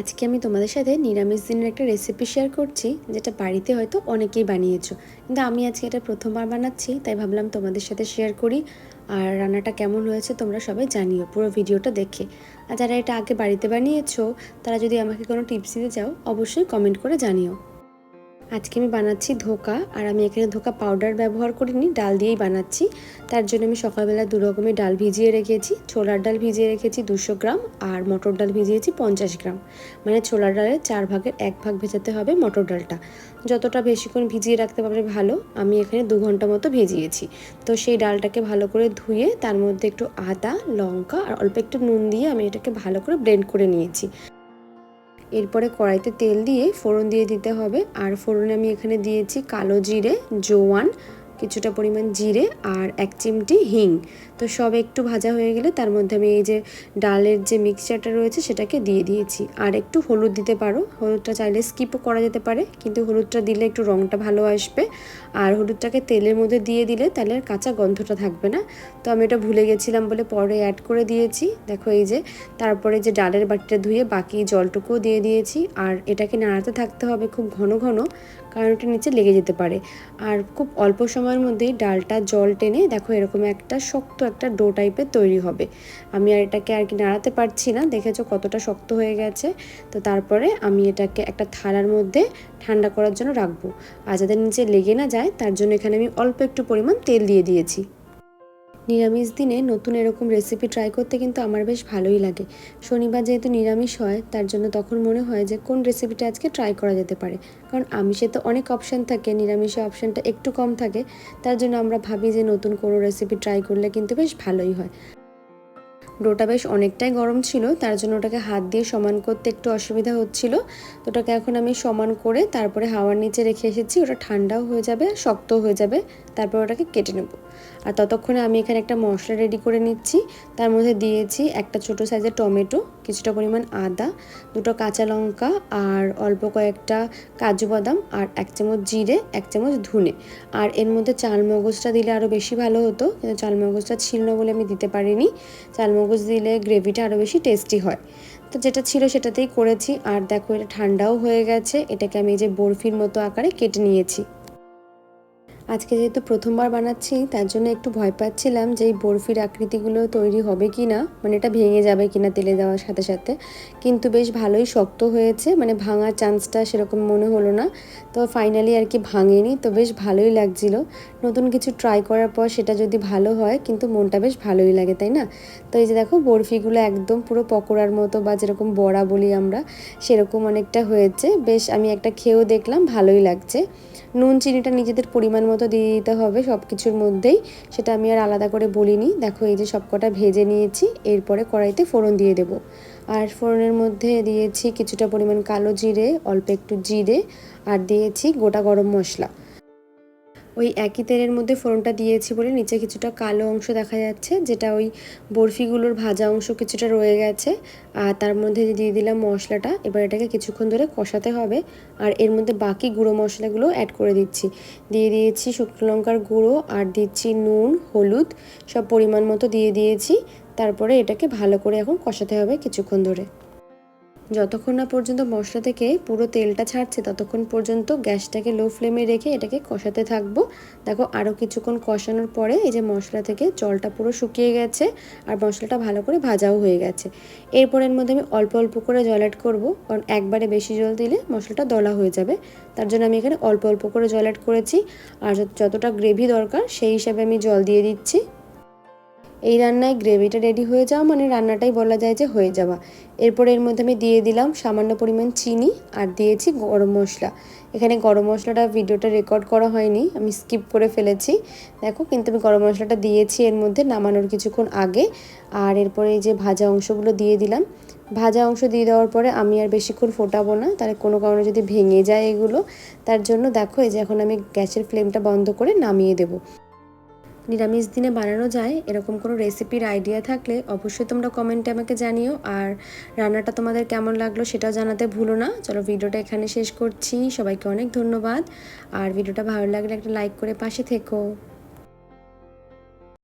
আজকে আমি তোমাদের সাথে নিরামিষ দিনের একটা রেসিপি শেয়ার করছি, যেটা বাড়িতে হয়তো অনেকেই বানিয়েছো। কিন্তু আমি আজকে এটা প্রথমবার বানাচ্ছি, তাই ভাবলাম তোমাদের সাথে শেয়ার করি। আর রান্নাটা কেমন হয়েছে তোমরা সবাই জানিও, পুরো ভিডিওটা দেখে। আর যারা এটা আগে বাড়িতে বানিয়েছো, তারা যদি আমাকে কোনো টিপস দিতে চাও, অবশ্যই কমেন্ট করে জানিও। আজকে আমি বানাচ্ছি ধোকা, আর আমি এখানে ধোকা পাউডার ব্যবহার করিনি, ডাল দিয়েই বানাচ্ছি। তার জন্য আমি সকালবেলা দু রকমের ডাল ভিজিয়ে রেখেছি, ছোলার ডাল ভিজিয়ে রেখেছি দুশো গ্রাম, আর মটর ডাল ভিজিয়েছি পঞ্চাশ গ্রাম। মানে ছোলার ডালের চার ভাগের এক ভাগ ভেজাতে হবে মটর ডালটা। যতটা বেশিক্ষণ ভিজিয়ে রাখতে পারবে ভালো, আমি এখানে দু ঘণ্টা মতো ভেজিয়েছি। তো সেই ডালটাকে ভালো করে ধুয়ে, তার মধ্যে একটু আদা, লঙ্কা, আর অল্প একটু নুন দিয়ে আমি এটাকে ভালো করে ব্লেন্ড করে নিয়েছি। এরপরে কড়াইতে তেল দিয়ে ফোড়ন দিয়ে দিতে হবে। আর ফোড়নে আমি এখানে দিয়েছি কালো জিরে, জোয়ান কিছুটা পরিমাণ জিরে আর এক চিমটি হিং। তো সব একটু ভাজা হয়ে গেলে তার মধ্যে আমি এই যে ডালের যে মিক্সচারটা রয়েছে সেটাকে দিয়ে দিয়েছি। আর একটু হলুদ দিতে পারো। হলুদটা চাইলে স্কিপও করা যেতে পারে, কিন্তু হলুদটা দিলে একটু রঙটা ভালো আসবে। আর হলুদটাকে তেলের মধ্যে দিয়ে দিলে তাহলে আর কাঁচা গন্ধটা থাকবে না। তো আমি এটা ভুলে গেছিলাম বলে পরে অ্যাড করে দিয়েছি। দেখো এই যে, তারপরে যে ডালের বাটিটা ধুয়ে বাকি জলটুকুও দিয়ে দিয়েছি। আর এটাকে নাড়াতে থাকতে হবে খুব ঘন ঘন। কারণ ওটা নিচে লেগে যেতে পারে। আর খুব অল্প সময়ের মধ্যেই ডালটা জল টেনে দেখো এরকম একটা শক্ত একটা ডো টাইপের তৈরি হবে। আমি আর এটাকে আর কি নাড়াতে পারছি না, দেখেছ কতটা শক্ত হয়ে গেছে। তো তারপরে আমি এটাকে একটা থালার মধ্যে ঠান্ডা করার জন্য রাখব। আর যাতে নিচে লেগে না যায়, তার জন্য এখানে আমি অল্প একটু পরিমাণ তেল দিয়ে দিয়েছি। নিরামিষ দিনে নতুন এরকম রেসিপি ট্রাই করতে কিন্তু আমার বেশ ভালোই লাগে। শনিবার যেহেতু নিরামিষ হয়, তার জন্য তখন মনে হয় যে কোন রেসিপিটা আজকে ট্রাই করা যেতে পারে। কারণ আমিষে তো অনেক অপশান থাকে, নিরামিষে অপশানটা একটু কম থাকে, তার জন্য আমরা ভাবি যে নতুন কোনো রেসিপি ট্রাই করলে কিন্তু বেশ ভালোই হয়। ডোটা বেশ অনেকটাই গরম ছিল, তার জন্য ওটাকে হাত দিয়ে সমান করতে একটু অসুবিধা হচ্ছিল। তো ওটাকে এখন আমি সমান করে তারপরে হাওয়ার নিচে রেখে এসেছি, ওটা ঠান্ডাও হয়ে যাবে, শক্তও হয়ে যাবে, তারপর ওটাকে কেটে নেব। আর ততক্ষণে আমি এখানে একটা মশলা রেডি করে নিচ্ছি। তার মধ্যে দিয়েছি একটা ছোট সাইজের টমেটো, কিছুটা পরিমাণ আদা, দুটো কাঁচা লঙ্কা আর অল্প কয়েকটা কাজু বাদাম আর এক চামচ জিরে, এক চামচ ধুনে। আর এর মধ্যে চাল মগজটা দিলে আরও বেশি ভালো হতো, কিন্তু চাল মগজটা ছিল না বলে আমি দিতে পারিনি। চাল মগজ দিলে গ্রেভিটা আরও বেশি টেস্টি হয়। তো যেটা ছিল সেটাতেই করেছি। আর দেখো এটা ঠান্ডাও হয়ে গেছে। এটাকে আমি এই যে বরফির মতো আকারে কেটে নিয়েছি। আজকে যেহেতু প্রথমবার বানাচ্ছি, তার জন্য একটু ভয় পাচ্ছিলাম যে এই বরফির আকৃতিগুলো তৈরি হবে কি না মানে এটা ভেঙে যাবে কি না তেলে দেওয়ার সাথে সাথে। কিন্তু বেশ ভালোই শক্ত হয়েছে মানে ভাঙার চান্সটা সেরকম মনে হলো না। তো ফাইনালি আর কি ভাঙেনি, তো বেশ ভালোই লাগছিল। নতুন কিছু ট্রাই করার পর সেটা যদি ভালো হয়, কিন্তু মনটা বেশ ভালোই লাগে, তাই না? তো এই যে দেখো, বরফিগুলো একদম পুরো পকোড়ার মতো বা যেরকম বড়া বলি আমরা, সেরকম অনেকটা হয়েছে। বেশ আমি একটা খেয়েও দেখলাম, ভালোই লাগছে। নুন, চিনিটা নিজেদের পরিমাণ মতো দিয়ে দিতে হবে সব কিছুর মধ্যেই। সেটা আমি আর আলাদা করে বলিনি। দেখো এই যে সবকটা ভেজে নিয়েছি, এরপরে কড়াইতে ফোড়ন দিয়ে দেব। আর ফোড়নের মধ্যে দিয়েছি কিছুটা পরিমাণ কালো জিরে, অল্প একটু জিরে, আর দিয়েছি গোটা গরম মশলা। ওই একই তেলের মধ্যে ফোড়নটা দিয়েছি বলে নিচে কিছুটা কালো অংশ দেখা যাচ্ছে, যেটা ওই বরফিগুলোর ভাজা অংশ কিছুটা রয়ে গেছে। আর তার মধ্যে দিয়ে দিলাম মশলাটা, এবার এটাকে কিছুক্ষণ ধরে কষাতে হবে। আর এর মধ্যে বাকি গুঁড়ো মশলাগুলো অ্যাড করে দিচ্ছি। দিয়ে দিয়েছি শুকনো লঙ্কার গুঁড়ো আর দিচ্ছি নুন, হলুদ, সব পরিমাণ মতো দিয়ে দিয়েছি। তারপরে এটাকে ভালো করে এখন কষাতে হবে কিছুক্ষণ ধরে। যতক্ষণ না পর্যন্ত মশলা থেকে পুরো তেলটা ছাড়ছে, ততক্ষণ পর্যন্ত গ্যাসটাকে লো ফ্লেমে রেখে এটাকে কষাতে থাকব। দেখো আরও কিছুক্ষণ কষানোর পরে এই যে মশলা থেকে জলটা পুরো শুকিয়ে গেছে আর মশলাটা ভালো করে ভাজাও হয়ে গেছে। এরপর এর মধ্যে আমি অল্প অল্প করে জল অ্যাড করব, কারণ একবারে বেশি জল দিলে মশলাটা দলা হয়ে যাবে। তার জন্য আমি এখানে অল্প অল্প করে জল অ্যাড করেছি। আর যতটা গ্রেভি দরকার সেই হিসাবে আমি জল দিয়ে দিচ্ছি। এই রান্নায় গ্রেভিটা রেডি হয়ে যাওয়া মানে রান্নাটাই বলা যায় যে হয়ে যাওয়া। এরপর এর মধ্যে আমি দিয়ে দিলাম সামান্য পরিমাণ চিনি আর দিয়েছি গরম মশলা। এখানে গরম মশলাটা ভিডিওটা রেকর্ড করা হয়নি, আমি স্কিপ করে ফেলেছি। দেখো, কিন্তু আমি গরম মশলাটা দিয়েছি এর মধ্যে নামানোর কিছুক্ষণ আগে। আর এরপরে এই যে ভাজা অংশগুলো দিয়ে দিলাম। ভাজা অংশ দিয়ে দেওয়ার পরে আমি আর বেশিক্ষণ ফোটাবো না, তাহলে কোনো কারণে যদি ভেঙে যায় এগুলো, তার জন্য দেখো এই যে এখন আমি গ্যাসের ফ্লেমটা বন্ধ করে নামিয়ে দেবো। নিরামিষ দিনে বানানো যায়, এরকম কোনো রেসিপির আইডিয়া থাকলে অবশ্যই তোমরা কমেন্টে আমাকে জানিও। আর রান্নাটা তোমাদের কেমন লাগল সেটাও জানাতে ভুলো না। চলো ভিডিওটা এখানে শেষ করছি। সবাইকে অনেক ধন্যবাদ। আর ভিডিওটা ভালো লাগলে একটা লাইক করে পাশে থেকো।